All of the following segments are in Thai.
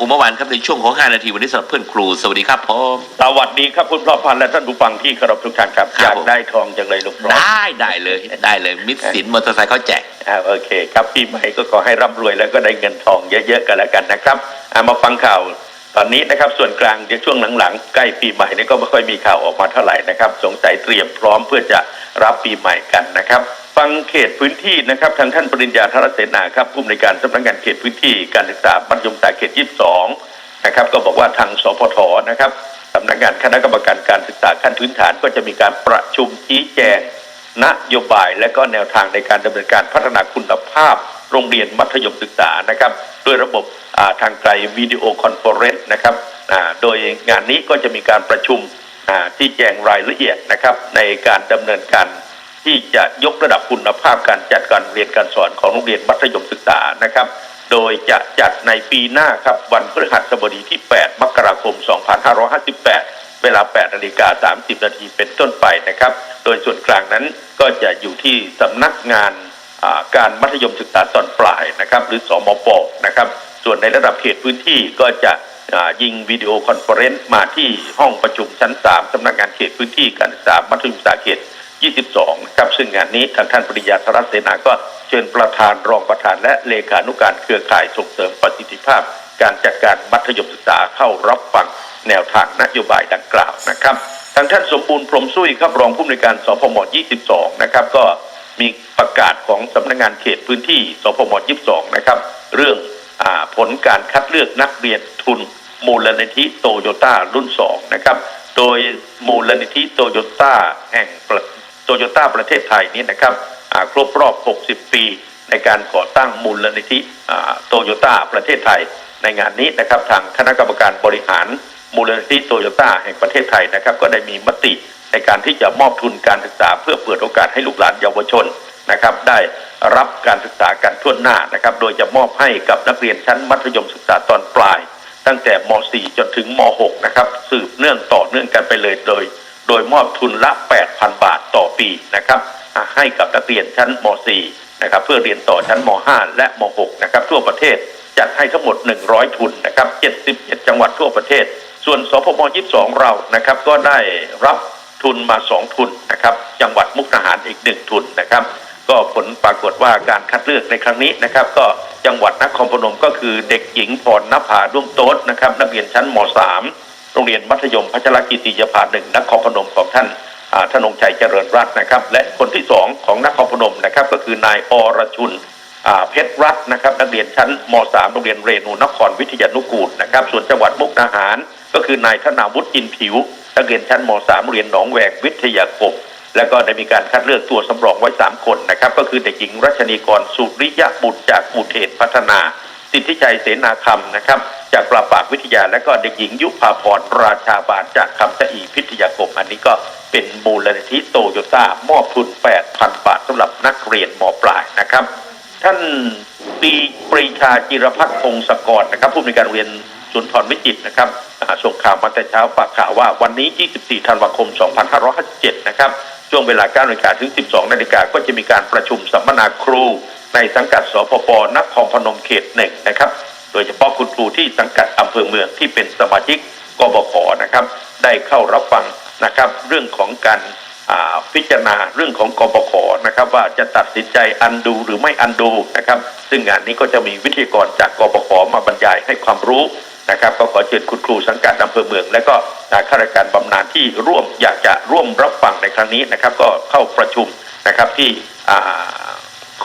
อุมวันครับในช่วงของ 5 นาทีวันนี้สำหรับเพื่อนครู สวัสดีครับผมสวัสดีครับคุณพระพันธ์และท่านผู้ฟังที่เคารพทุกท่านครับครับอยากผมได้ทองจังเลยลูกน้องได้ได้เลยได้เลยมิตรสินมอเตอร์ไซค์เขาแจกอ่าโอเค ครับปีใหม่ก็ขอให้ร่ำรวยแล้วก็ได้เงินทองเยอะๆกันแล้วกันนะครับอ่ามาฟังข่าวตอนนี้นะครับส่วนกลางเดี๋ยวช่วงหลังๆ ใกล้ปีใหม่นี่ก็ไม่ค่อยมีข่าวออกมาเท่าไหร่นะครับ สงสัยเตรียมพร้อมเพื่อจะรับปีใหม่กันนะครับฟังเขตพื้นที่นะครับทางท่านปริญญาธารเสนาครับผู้อำนวยการสำนักงานเขตพื้นที่การศึกษามัธยมศึกษาเขต 22 นะครับก็บอกว่าทางสพทนะครับสำนักงานคณะกรรมการการศึกษาขั้นพื้นฐานก็จะมีการประชุมชี้แจงนโยบายและก็แนวทางในการดำเนินการพัฒนาคุณภาพ โรงเรียนมัธยมศึกษานะครับด้วยระบบทางไกลวิดีโอคอนเฟอเรนซ์นะครับโดยงานนี้ก็จะมีการประชุมที่แจงรายละเอียดนะครับในการดำเนินการที่จะยกระดับคุณภาพการจัดการเรียนการสอนของโรงเรียนมัธยมศึกษานะครับ โดยจะจัดในปีหน้าครับวันพฤหัสบดีที่ 8 มกราคม 2558 เวลา 8นาฬิกา30 นาทีเป็นต้นไปนะครับ โดยส่วนกลางนั้นก็จะอยู่ที่สำนักงานาการมัธยมศึกษาตอนปลายนะครับ หรือสมปนะครับ ส่วนในระดับเขตพื้นที่ก็จะยิงวิดีโอคอนเฟอเรนซ์มาที่ห้องประชุมชั้น 3สำนักงานเขตพื้นที่การศึกษามัธยมศึกษาเขต 22ครับซึ่งงานนี้ทางท่านปริยาธรเสนาก็เชิญประธานรองประธานและเลขานุการเครือข่ายส่งเสริมประสิทธิภาพ การจัดการมัธยมศึกษาเข้ารับฟังแนวทางนโยบายดังกล่าวนะครับทางท่านสมบูรณ์พรมสุ้ยครับรองผู้อำนวยการสพม 22 นะครับก็มีประกาศของสำนักงานเขตพื้นที่สพม 22 นะครับ เรื่องอผลการคัดเลือกนักเรียนทุนมูลนิธิโตโยต้ารุ่น 2 นะครับ โดยมูลนิธิโตโยต้าแห่งประ โตโยต้าประเทศไทยนี้นะครับครบรอบ 60 ปี ในการก่อตั้งมูลนิธิโตโยต้าประเทศไทย ในงานนี้นะครับทางคณะกรรมการบริหารมูลนิธิโตโยต้าแห่งประเทศไทยนะครับ ก็ได้มีมติในการที่จะมอบทุนการศึกษา เพื่อเปิดโอกาสให้ลูกหลานเยาวชนนะครับ ได้รับการศึกษากันทั่วหน้านะครับ โดยจะมอบให้กับนักเรียนชั้นมัธยมศึกษาตอนปลาย ตั้งแต่ม .4 จนถึงม .6 นะครับสืบเนื่องต่อเนื่องกันไปเลยโดย โดยมอบทุนละ 8,000 บาทต่อปีนะครับให้กับนักเรียนชั้นม .4 นะครับเพื่อเรียนต่อชั้นม .5 และม .6 นะครับทั่วประเทศจัดให้ทั้งหมด 100 ทุนนะครับ77 จังหวัดทั่วประเทศ ส่วนสพม22 เรานะครับก็ได้รับทุนมา 2 ทุนนะครับจังหวัดมุกดาหารอีก 1 ทุนนะครับก็ผลปรากฏว่าการคัดเลือกในครั้งนี้นะครับก็จังหวัดนครพนมก็คือเด็กหญิงพรณภาด้วงโต๊ดนะครับนักเรียนชั้นม .3 โรงเรียนมัธยมพัชรกิติยภาหนึ่งนครพนมของท่านอ่าธนงชัยเจริญรัตน์นะครับ และคนที่สองของนครพนมนะครับก็คือนายอรชุนเพชรรัตน์นะครับนักเรียนชั้นม .3 โรงเรียนเรนูนครวิทยานุกูลนะครับส่วนจังหวัดมุกดาหาร ก็คือนายธนาวุฒิอินผิวนักเรียนชั้นม .3 โรงเรียนหนองแวงวิทยาคมแล้วก็ได้มีการคัดเลือกตัวสำรองไว้ 3 คนนะครับ ก็คือเด็กหญิงรัชนีกรสุริยะบุตรจากอุเทนพัฒนา สิทธิชัยเสนาคำนะครับ จากปราปากวิทยาและก็เด็กหญิงยุพาพรราชาบาลจากคำชะอีพิทยาคมอันนี้ก็เป็นมูลนิธิโตโยต้ามอบทุน 8,000 บาทสำหรับนักเรียนมปลายนะครับ ท่านปีปรีชาจิรพัฒน์พงศกรนะครับ ผู้อำนวยการเรียนสุนทรวิจิตนะครับส่งข่าวมาแต่เช้าฝากข่าวว่าวันนี้ 24 ธันวาคม 2557 นะครับ ช่วงเวลา9นาฬิกาถึง 12นาฬิกาก็จะมีการประชุมสัมมนาครู ในสังกัดสพปนครพนมเขตหนึ่งนะครับ โดยเฉพาะคุณครูที่สังกัดอำเภอเมืองที่เป็นสมาชิกกบขนะครับ ได้เข้ารับฟังนะครับ เรื่องของการอ่าพิจารณาเรื่องของกบขนะครับว่าจะตัดสินใจอันดูหรือไม่อันดูนะครับ ซึ่งงานนี้ก็จะมีวิทยากรจากกบขมาบรรยายให้ความรู้ นะครับก็ขอเชิญคุณครูสังกัดอำเภอเมือง และก็ข้าราชการบำนาญที่ร่วมอยากจะร่วมรับฟังในครั้งนี้นะครับ ก็เข้าประชุมนะครับที่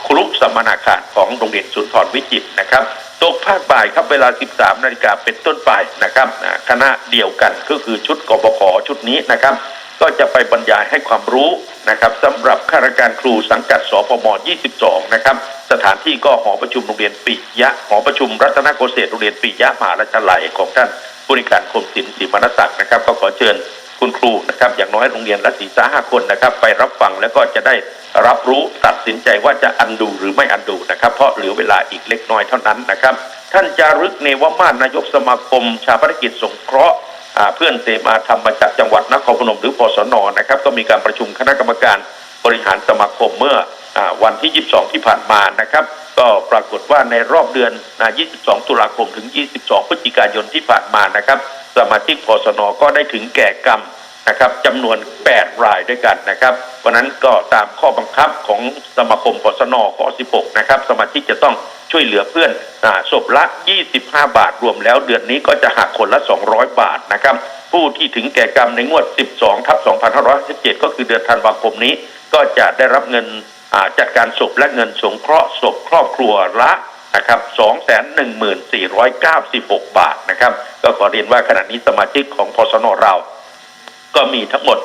ครุสมนาคารของโรงเรียนสุนทรวิจิตรนะครับตกภาคบ่ายครับเวลา 13 นาฬิกาเป็นต้นไปนะครับคณะเดียวกันก็คือชุดกบขชุดนี้นะครับ ก็จะไปบรรยายให้ความรู้นะครับสำหรับข้าราชการครูสังกัดสพม 22 นะครับ สถานที่ก็หอประชุมโรงเรียนปิยะหอประชุมรัตนโกษตรโรงเรียนปิยะมหาราชลัยของท่านผู้ในวยการคมศิลป์ศรีมนศักดิ์นะครับ ก็ขอเชิญคุณครูนะครับอย่างน้อยโรงเรียนละสี่สาห้าคนนะครับ ไปรับฟังแล้วก็จะได้รับรู้ตัดสินใจว่าจะอันดูหรือไม่อันดูนะครับ เพราะเหลือเวลาอีกเล็กน้อยเท่านั้นนะครับ ท่านจารึกเนวมาศนายกสมาคม ชาปนกิจสงเคราะห์ เพื่อนเสมาธรรมมาจากจังหวัดนครพนมหรือพสนนะครับ ก็มีการประชุมคณะกรรมการบริหารสมาคมเมื่ออวันที่ 22 ที่ผ่านมานะครับ ก็ปรากฏว่าในรอบเดือนนะ22 ตุลาคมถึง 22 พฤศจิกายนที่ผ่านมานะครับ สมาชิกพสนก็ได้ถึงแก่กรรม นะครับจำนวน 8 รายด้วยกันนะครับเพราะนั้นก็ตามข้อบังคับของสมาคมพสนข้อ 16 นะครับ สมาชิกจะต้องช่วยเหลือเพื่อนอศพละ 25 บาทรวมแล้วเดือนนี้ก็จะหักคนละ 200 บาทนะครับ ผู้ที่ถึงแก่กรรมในงวด 12 ทับ 2517 ก็คือเดือนธันวาคมนี้ ก็จะได้รับเงินจัดการศพและเงินสงเคราะห์ศพครอบครัวละนะครับ214,496 บาทนะครับ ก็ขอเรียนว่าขณะนี้สมาชิกของพสนเรา ก็มีทั้งหมด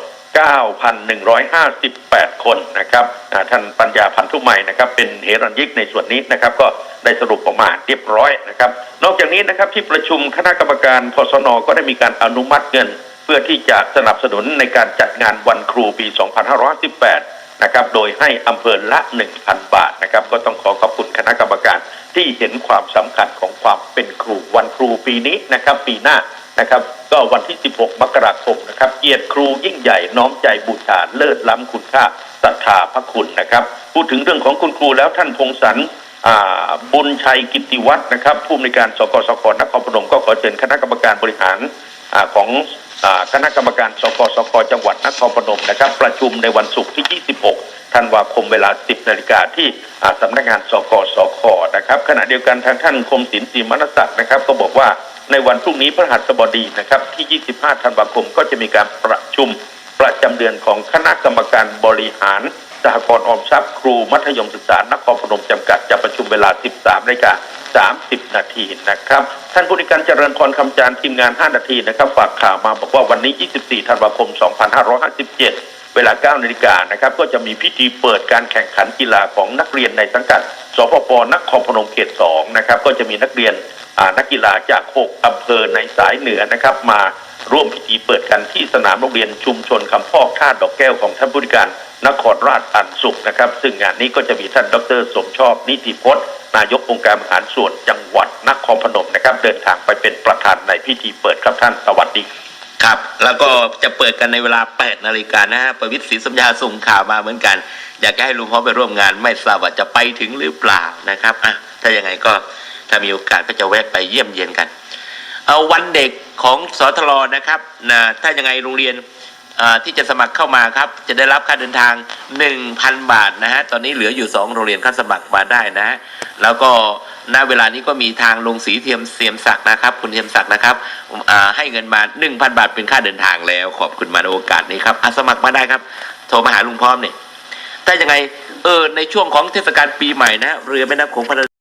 9,158 คนนะครับท่านปัญญาพันธุใหม่นะครับเป็นเฮรัญยิกในส่วนนี้นะครับก็ได้สรุปออกมาเรียบร้อยนะครับ นอกจากนี้นะครับที่ประชุมคณะกรรมการพสนก็ได้มีการอนุมัติเงิน เพื่อที่จะสนับสนุนในการจัดงานวันครูปี 2518 นะครับโดยให้อำเภอละ 1,000 บาทนะครับก็ต้องขอขอบคุณคณะกรรมการที่เห็นความสำคัญของความเป็นครูวันครูปีนี้นะครับปีหน้า นะครับ ก็วันที่ 16 มกราคมนะครับ เกียรติครูยิ่งใหญ่น้อมใจบูชาเลิศล้ำคุณค่าศรัทธาพระคุณนะครับ พูดถึงเรื่องของคุณครูแล้วท่านพงศรอ่าบุญชัยกิติวัฒน์นะครับ ผู้อำนวยการสกสกนครพนมก็ขอเชิญคณะกรรมการบริหารอของอคณะกรรมการสกสกจังหวัดนครพนมนะครับ ประชุมในวันศุกร์ที่ 26 ธันวาคมเวลา 10 นาฬิกาที่อ่าสำนักงานสกสคนะครับ ขณะเดียวกันทางท่านคมสินสีมนศักดิ์นะครับ ก็บอกว่า ในวันพรุ่งนี้พระหัสบดีนะครับที่ 25 ธันวาคมก็จะมีการประชุมประจำเดือนของคณะกรรมการบริหารสหกรณ์ออมทรัพย์ครูมัธยมศึกษานครพนมจำกัดจะประชุมเวลา 13นาฬิกา30 นาทีนะครับ ท่านผู้ในการเจริญพรคำจานทีมงาน 5 นาทีนะครับ ฝากข่าวมาบอกว่าวันนี้ 24 ธันวาคม 2557 เวลา 9 นาฬิกานะครับ ก็จะมีพิธีเปิดการแข่งขันกีฬาของนักเรียนในสังกัดสปปนครพนมเขต 2 นะครับ ก็จะมีนักเรียน นักกีฬาจาก 6อำเภอในสายเหนือนะครับมาร่วมพิธีเปิดกันที่สนามโรงเรียนชุมชนคำพอกท่าดอกแก้วของท่านผู้การนครราชอันสุขนะครับ ซึ่งงานนี้ก็จะมีท่านดรสมชอบนิติพจน์ นายกองค์การบริหารส่วนจังหวัดนครพนมนะครับ เดินทางไปเป็นประธานในพิธีเปิดครับท่านสวัสดีครับ แล้วก็จะเปิดกันในเวลา 8 นาฬิกานะฮะประวิตรศรีสัญญาส่งข่าวมาเหมือนกัน อยากให้ลุงพ่อไปร่วมงานไม่ทราบว่าจะไปถึงหรือเปล่านะครับอะถ้ายังไงก็ ถ้ามีโอกาสก็จะแวะไปเยี่ยมเยียนกัน เอาวันเด็กของสทรนะครับนะถ้ายังไงโรงเรียนที่จะสมัครเข้ามาครับ จะได้รับค่าเดินทาง 1,000 บาทนะฮะ ตอนนี้เหลืออยู่ 2 โรงเรียนเข้าสมัครมาได้นะฮะแล้วก็ณเวลานี้ก็มีทางลงสีเทียมเสียมศักนะครับ คุณเทียมศักนะครับให้เงินมา 1,000 บาทเป็นค่าเดินทางแล้ว ขอบคุณมาในโอกาสนี้ครับอะสมัครมาได้ครับ โทรมาหาลุงพร้อมเนี่ยถ้ายังไงเออในช่วงของเทศกาลปีใหม่นะ เรือแม่น้ำโขงพัฒ